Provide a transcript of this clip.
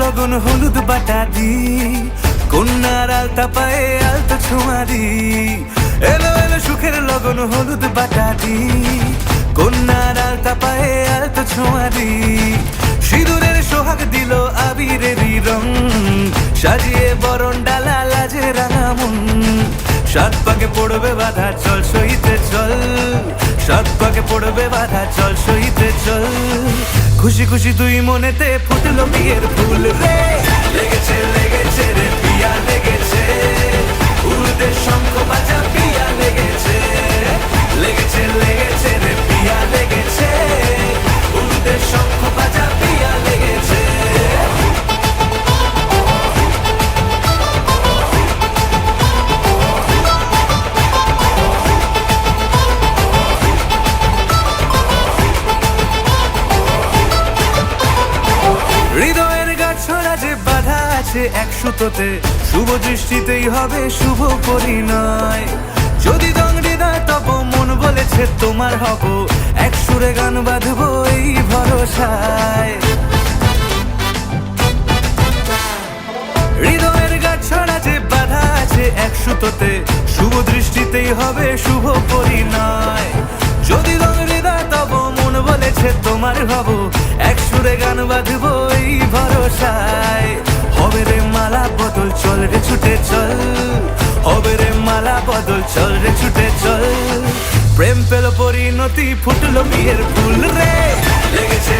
লগন হলুদ বাটা দি। কন্যার আলতা পায়ে আলতা ছোঁয়া দি। এলো এলো সুখের লগন হলুদ বাটা দি। কন্যার আলতা পায়ে আলতা ছোঁয়া দি। সিঁদুরের সোহাগ দিল আবিরেরই রং। সাজিয়ে বরণ ডালা, লাজে রাঙা মন। সাত পাকে পড়বে বাধা, চল সইতে চল। সাত পাকে পড়বে বাধা, চল সইতে চল। খুশি খুশি দুই মনেতে ফুটলো বিয়ের আছে এক সুতোতে শুভ দৃষ্টিতেই হবে শুভ পরিণয়। যদি দংড়ি না তব মন বলেছে তোমার হব। এক সুরে গান বাঁধবো এই ভরসায়। হৃদয়ের গাছড়া যে বাধা আছে এক সুতোতে শুভ দৃষ্টিতেই হবে শুভ পরিণয়। যদি রং হৃদয় তব মন বলেছে তোমার হব। এক সুরে গান বাঁধবো এই ভরসায়। হবে রে মালা বদল, চল রে ছুটে চল। হবে রে মালা বদল, চল রে ছুটে চল। প্রেম পেল পরিণতি, ফুটলো বিয়ের ফুল রে। লেগেছে